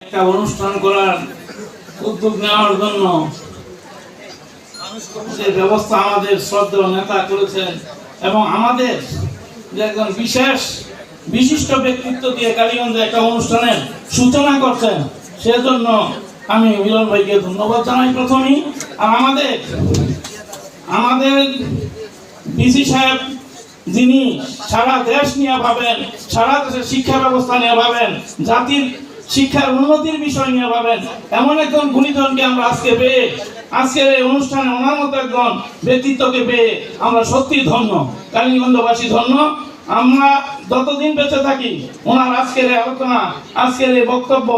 একটা অনুষ্ঠান করার উদ্যোগ নেওয়ার জন্য যে ব্যবস্থা আমাদের শ্রদ্ধেয় নেতা করেছেন এবং আমাদের যে একজন বিশেষ, বিশিষ্ট ব্যক্তিত্ব দিয়ে কালীগঞ্জে একটা অনুষ্ঠানের সূচনা করছেন, সেজন্য আমি মিলন ভাইকে ধন্যবাদ জানাই প্রথমেই। আর আমাদের আমাদের ডিসি সাহেব যিনি সারা দেশ নিয়ে ভাবেন, সারা দেশের শিক্ষা ব্যবস্থা নিয়ে ভাবেন, জাতির শিক্ষার উন্নতির বিষয় নিয়ে ভাবেন। এমন একজন গুণীজনকে আমরা আজকে পেয়ে, আজকের এই অনুষ্ঠানে ওনার মতো একজন ব্যক্তিত্বকে পেয়ে আমরা সত্যি ধন্য। কালীগঞ্জবাসী ধন্য। আমরা যতদিন বেঁচে থাকি, ওনার আজকের এই আলোচনা, আজকের এই বক্তব্য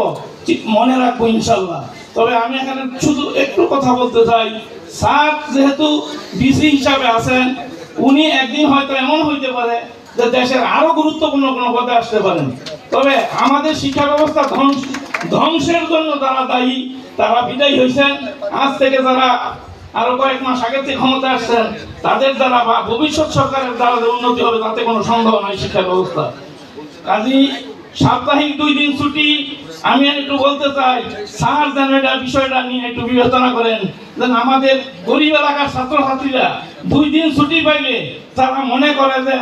মনে রাখব ইনশাল্লাহ। তবে আমি এখানে শুধু একটু কথা বলতে চাই। স্যার যেহেতু ডিসি হিসাবে আছেন, উনি একদিন হয়তো এমন হইতে পারে যে দেশের আরও গুরুত্বপূর্ণ কোনো পদে আসতে পারেন। তবে আমাদের শিক্ষা ব্যবস্থা ধ্বংস, ধ্বংসের জন্য তারা দায়ী, তারা বিদায়ী হয়েছেন আজ থেকে যারা আরও কয়েক মাস আগে থেকে ক্ষমতা আসছেন তাদের দ্বারা বা ভবিষ্যৎ সরকারের দ্বারা উন্নতি হবে তাতে কোনো সন্দেহ নয় শিক্ষা ব্যবস্থা কাজী সাপ্তাহিক দুই দিন ছুটি। আমি একটু বলতে চাই, স্যার যেন এটা বিষয়টা নিয়ে একটু বিবেচনা করেন। যেন আমাদের গরিব এলাকার ছাত্রছাত্রীরা দুই দিন ছুটি পাইলে তারা মনে করে যে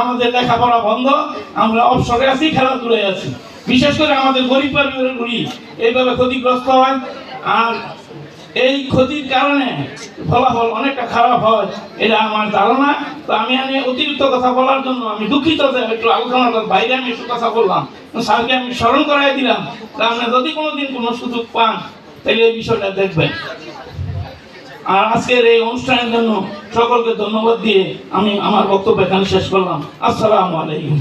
আমাদের লেখাপড়া বন্ধ, আমরা অবসরে আছি, খেলাধুলায় আছি। বিশেষ করে আমাদের গরিব পরিবারের গুলি এইভাবে ক্ষতিগ্রস্ত হয়। আর এই ক্ষতির কারণে ফলাফল অনেকটা খারাপ হয়, এটা আমার ধারণা। তো আমি আমি অতিরিক্ত কথা বলার জন্য আমি দুঃখিত যে একটু আলোচনার বাইরে আমি একটু কথা বললাম। স্যারকে আমি স্মরণ করাই দিলাম, তা আপনি যদি কোনোদিন কোনো সুযোগ পান, তাহলে এই বিষয়টা দেখবেন। আর আজকের এই অনুষ্ঠানের জন্য সকলকে ধন্যবাদ দিয়ে আমি আমার বক্তব্য এখানে শেষ করলাম। আসসালামু আলাইকুম।